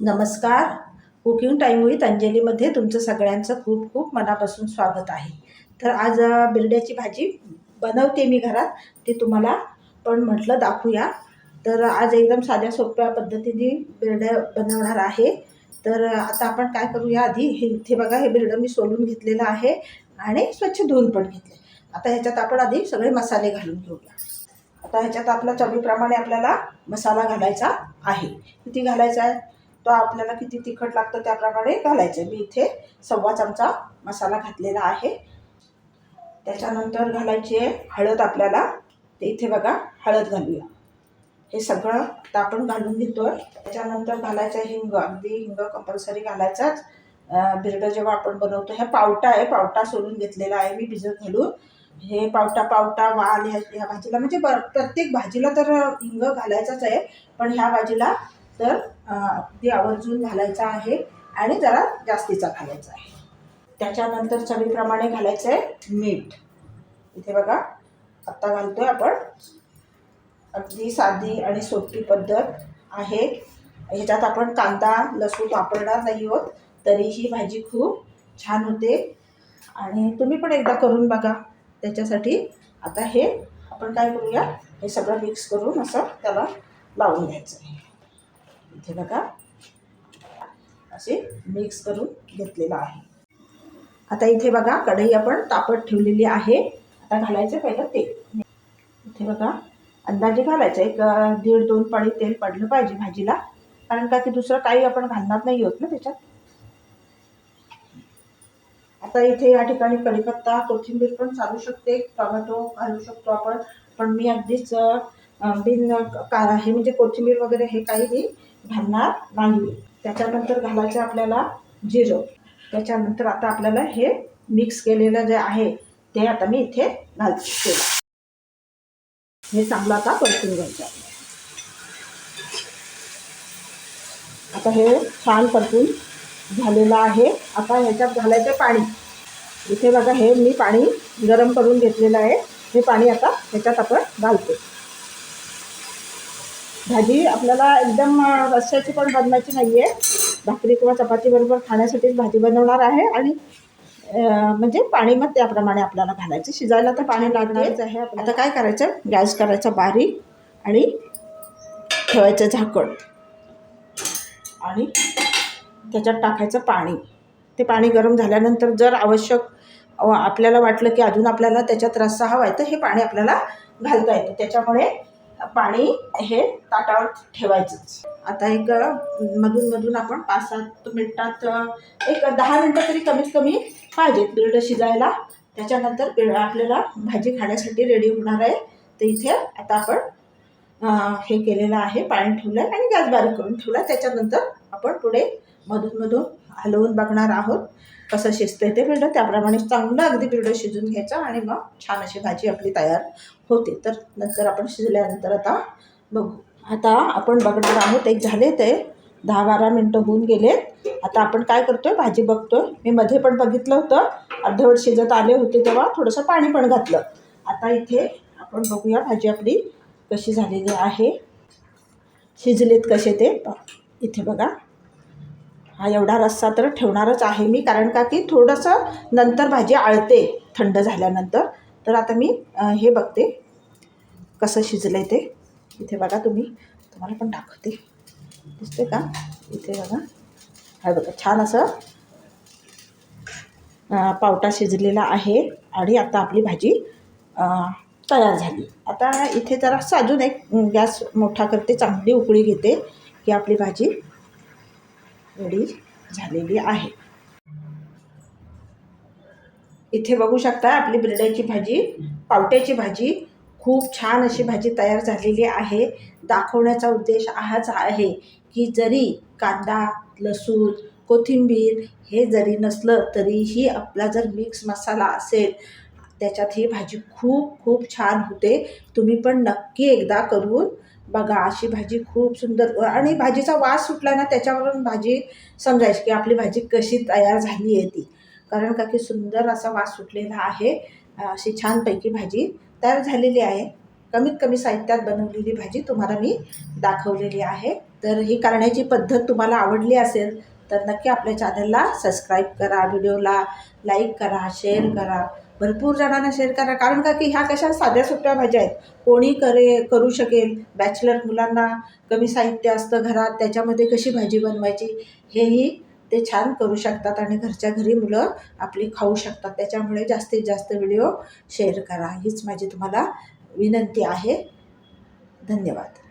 नमस्कार. Cooking time with अंजलीमध्ये तुमचं सगळ्यांचं खूप खूप मनापासून स्वागत आहे. तर आज बिरड्याची भाजी बनवते मी घरात ते तुम्हाला पण म्हटलं दाखवूया. तर आज एकदम साध्या सोप्या पद्धतीने बिरड्या बनवणार आहे. तर आता आपण काय करूया आधी हे इथे बघा हे बिरडं मी सोलून घेतलेलं आहे आणि स्वच्छ धुवून पण घेतले. आता ह्याच्यात आपण आधी सगळे मसाले घालून घेऊया. आता ह्याच्यात आपला चवीप्रमाणे आपल्याला मसाला घालायचा आहे. किती घालायचा आहे? तो आपल्याला किती तिखट लागतं त्याप्रमाणे घालायचं. आहे मी इथे सव्वा चमचा मसाला घातलेला आहे. त्याच्यानंतर घालायची आहे हळद आपल्याला. ते इथे बघा हळद घालूया. हे सगळं आता आपण घालून घेतो आहे त्याच्यानंतर घालायचं आहे हिंग. अगदी हिंग कंपल्सरी घालायचाच. बिरडं जेव्हा आपण बनवतो ह्या पावटा आहे. पावटा सोलून घेतलेला आहे मी भिजत घालून. हे पावटा पावटा वाल ह्या ह्या भाजीला म्हणजे ब प्रत्येक भाजीला तर हिंग घालायचाच आहे. पण ह्या भाजीला तर अगदी आवर्जून घालायचा आहे आणि जरा जास्तीचा घालायचा आहे. त्याच्यानंतर चवीप्रमाणे घालायचं आहे मीठ. इथे बघा आत्ता घालतो आहे आपण. अगदी साधी आणि सोपी पद्धत आहे. ह्याच्यात आपण कांदा लसूण वापरणार नाही आहोत तरी ही भाजी खूप छान होते. आणि तुम्ही पण एकदा करून बघा. त्याच्यासाठी आता हे आपण काय करूया? हे सगळं मिक्स करून असं त्याला लावून घ्यायचं आहे. इथे बघा. असे मिक्स करून घेतलेलं आहे. आता इथे बघा कढई आपण तापत ठेवलेली आहे. आता घालायचं पहिलं तेल. इथे बघा अंदाजे घालायचं. एक दीड दोन पाणी तेल पडलं पाहिजे भाजीला. कारण का की दुसरं काही आपण घालणार नाही होत ना त्याच्यात. आता इथे या ठिकाणी कढीपत्ता कोथिंबीर पण चालू शकते. टोमॅटो घालू शकतो आपण. पण मी अगदीच बिन का हे म्हणजे कोथिंबीर वगैरे हे काही मी घालणार नाही. त्याच्यानंतर घालायचं आपल्याला जिरं. त्याच्यानंतर आता आपल्याला हे मिक्स केलेलं जे आहे ते आता मी इथे घालते. हे चांगलं आता परतून घ्यायचं आहे. आता हे छान परतून झालेलं आहे. आता ह्याच्यात घालायचं पाणी. इथे बघा हे मी पाणी गरम करून घेतलेलं आहे. हे पाणी आता ह्याच्यात आपण घालतो. भाजी आपल्याला एकदम अं, रस्स्याची पण बनवायची नाही आहे भाकरी किंवा चपातीबरोबर खाण्यासाठीच भाजी बनवणार आहे आणि म्हणजे पाणी मग त्याप्रमाणे आपल्याला घालायचं. शिजायला तर पाणी लागणारच आहे आता काय करायचं? गॅस करायचा बारीक आणि ठेवायचं झाकण. आणि त्याच्यात टाकायचं पाणी. ते पाणी गरम झाल्यानंतर जर आवश्यक आपल्याला वाटलं की अजून आपल्याला त्याच्यात रस्सा हवा आहे तर हे पाणी आपल्याला घालता येतं. त्याच्यामुळे पाणी हे ताटावर ठेवायचंच. आता एक मधून मधून आपण पाच सात मिनटात एक दहा मिनटं तरी कमीत कमी पाहिजेत बिरडं शिजायला. त्याच्यानंतर बिरडं आपल्याला भाजी खाण्यासाठी रेडी होणार आहे. तर इथे आता आपण हे केलेलं आहे पाणी ठेवलं आहे आणि गॅस बारीक करून ठेवला आहे त्याच्यानंतर आपण पुढे मधून मधून हलवून बघणार आहोत. कसं शिजतंय ते पिठं त्याप्रमाणे चांगलं अगदी पिठं शिजून घ्यायचं आणि मग छान अशी भाजी आपली तयार होते. तर नंतर आपण शिजल्यानंतर आता बघू. आता आपण बघणार आहोत एक झाले ते दहा बारा मिनटं होऊन गेलेत. आता आपण काय करतोय भाजी बघतोय. मी मध्ये पण बघितलं होतं अर्धवट शिजत आले होते तेव्हा थोडंसं पाणी पण घातलं. आता इथे आपण बघूया भाजी आपली कशी झालेली आहे. शिजलेत कसे ते इथे बघा. हा एवढा रस्सा तर ठेवणारच आहे मी कारण का की थोडंसं नंतर भाजी आळते थंड झाल्यानंतर. तर आता मी हे बघते कसं शिजलं आहे ते. इथे बघा तुम्ही तुम्हाला पण दाखवते. दिसते का? इथे बघा. हा बघा छान असं पावटा शिजलेला आहे आणि आता आपली भाजी तयार झाली. आता इथे जरा अजून एक गॅस मोठा करते चांगली उकळी घेते की आपली भाजी रेडी झालेली आहे. इथे बघू शकता आपली बिरड्याची भाजी पावट्याची भाजी. खूप छान अशी भाजी तयार झालेली आहे. दाखवण्याचा उद्देश हाच आहे की जरी कांदा लसूण कोथिंबीर हे जरी नसलं तरीही आपला जर मिक्स मसाला असेल त्याच्यात ही भाजी खूप खूप छान होते. तुम्ही पण नक्की एकदा करून बघा अशी भाजी खूप सुंदर आणि भाजीचा वास सुटला ना त्याच्यावरून भाजी समजायची की आपली भाजी कशी तयार झाली आहे ती. कारण का की सुंदर असा वास सुटलेला आहे अशी छानपैकी भाजी तयार झालेली आहे. कमीत कमी साहित्यात बनवलेली भाजी तुम्हाला मी दाखवलेली आहे. तर ही करण्याची पद्धत तुम्हाला आवडली असेल तर नक्की आपल्या चॅनलला सबस्क्राईब करा व्हिडिओला लाईक करा शेअर करा. भरपूर जणांना शेअर करा. कारण का की ह्या कशा साध्या सोप्या भाज्या आहेत. कोणी करे करू शकेल. बॅचलर मुलांना कमी साहित्य असतं घरात. त्याच्यामध्ये कशी भाजी बनवायची? हेही ते छान करू शकतात आणि घरच्या घरी मुलं आपली खाऊ शकतात. त्याच्यामुळे जास्तीत जास्त व्हिडिओ शेअर करा. हीच माझी तुम्हाला विनंती आहे. धन्यवाद.